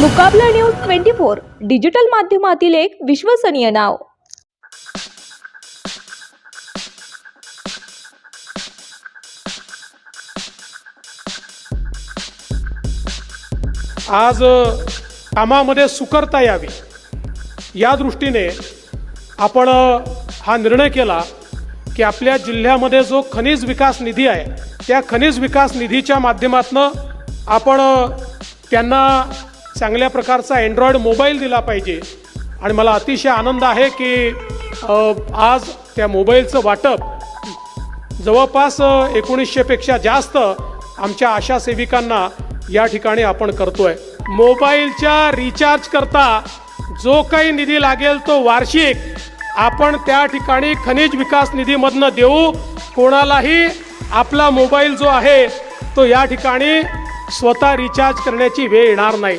Mukabla news twenty four digital माध्यमातील एक विश्वसनीय नाव. आज कामामध्ये सुकरता यावी. या दृष्टीने आपण हा निर्णय केला की आपल्या जिल्ह्यामध्ये जो खनिज विकास निधी आहे त्या खनिज विकास निधीच्या माध्यमातून आपण त्यांना चांगल्या प्रकारचा अँड्रॉइड मोबाईल दिला पाहिजे. आणि मला अतिशय आनंद आहे की आज त्या मोबाईलचं वाटप जवळपास एकोणीसशेपेक्षा जास्त आमच्या आशा सेविकांना या ठिकाणी आपण करतो आहे मोबाईलच्या रिचार्ज करता जो काही निधी लागेल तो वार्षिक आपण त्या ठिकाणी खनिज विकास निधीमधनं देऊ. कोणालाही आपला मोबाईल जो आहे तो या ठिकाणी स्वतः रिचार्ज करण्याची वेळ येणार नाही.